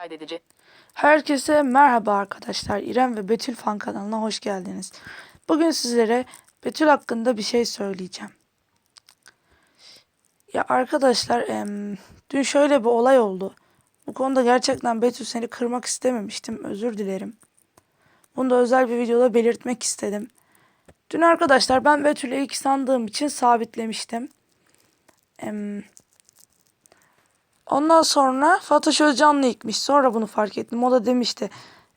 kaydedici. Herkese merhaba arkadaşlar. İrem ve Betül fan kanalına hoş geldiniz. Bugün sizlere Betül hakkında bir şey söyleyeceğim. Ya arkadaşlar dün şöyle bir olay oldu. Bu konuda gerçekten Betül seni kırmak istememiştim. Özür dilerim. Bunu da özel bir videoda belirtmek istedim. Dün arkadaşlar ben Betül'ü ilk sandığım için sabitlemiştim. Em, Ondan sonra Fatoş Özcanlı ilkmiş. Sonra bunu fark ettim. O da demişti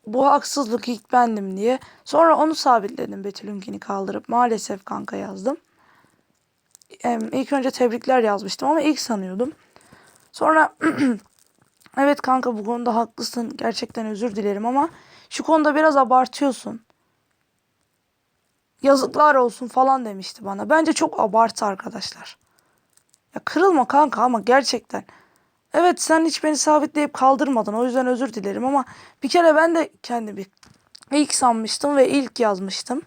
bu haksızlık ilk bendim diye. Sonra onu sabitledim Betül'ünkini kaldırıp. Maalesef kanka yazdım. İlk önce tebrikler yazmıştım ama ilk sanıyordum. Sonra evet kanka bu konuda haklısın. Gerçekten özür dilerim ama şu konuda biraz abartıyorsun. Yazıklar olsun falan demişti bana. Bence çok abartı arkadaşlar. Ya kırılma kanka ama gerçekten. Evet sen hiç beni sabitleyip kaldırmadın. O yüzden özür dilerim ama bir kere ben de kendimi ilk sanmıştım ve ilk yazmıştım.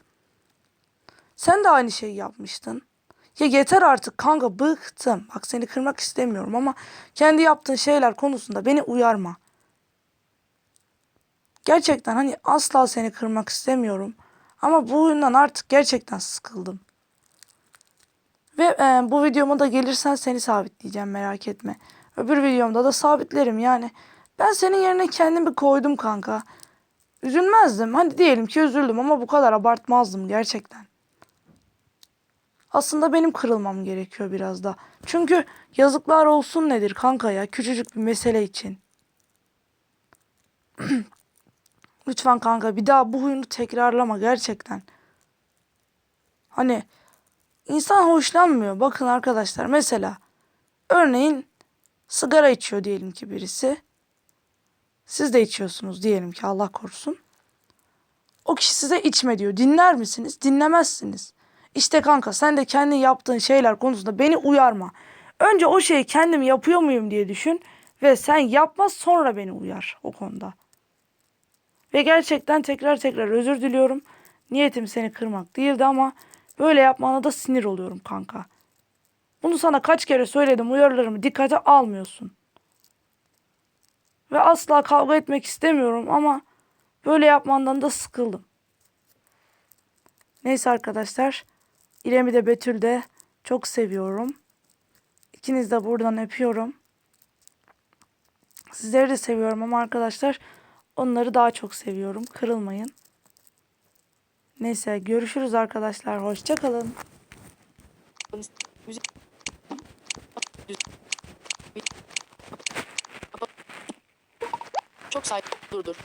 Sen de aynı şeyi yapmıştın. Ya yeter artık kanka bıktım. Bak seni kırmak istemiyorum ama kendi yaptığın şeyler konusunda beni uyarma. Gerçekten hani asla seni kırmak istemiyorum. Ama bu oyundan artık gerçekten sıkıldım. Ve e, bu videoma da gelirsen seni sabitleyeceğim merak etme. Öbür videomda da sabitlerim yani. Ben senin yerine kendimi koydum kanka. Üzülmezdim. Hadi diyelim ki üzüldüm ama bu kadar abartmazdım gerçekten. Aslında benim kırılmam gerekiyor biraz da. Çünkü yazıklar olsun nedir kanka ya küçücük bir mesele için. Lütfen kanka bir daha bu huyunu tekrarlama gerçekten. Hani insan hoşlanmıyor. Bakın arkadaşlar mesela örneğin sigara içiyor diyelim ki birisi. Siz de içiyorsunuz diyelim ki Allah korusun. O kişi size içme diyor. Dinler misiniz? Dinlemezsiniz. İşte kanka sen de kendi yaptığın şeyler konusunda beni uyarma. Önce o şeyi kendim yapıyor muyum diye düşün ve sen yapmaz sonra beni uyar o konuda. Ve gerçekten tekrar tekrar özür diliyorum. Niyetim seni kırmak değildi ama böyle yapmana da sinir oluyorum kanka. Bunu sana kaç kere söyledim uyarılarımı dikkate almıyorsun. Ve asla kavga etmek istemiyorum ama böyle yapmandan da sıkıldım. Neyse arkadaşlar. İrem'i de Betül de çok seviyorum. İkiniz de buradan öpüyorum. Sizleri de seviyorum ama arkadaşlar onları daha çok seviyorum. Kırılmayın. Neyse görüşürüz arkadaşlar. Hoşçakalın. Çok say. Durdur.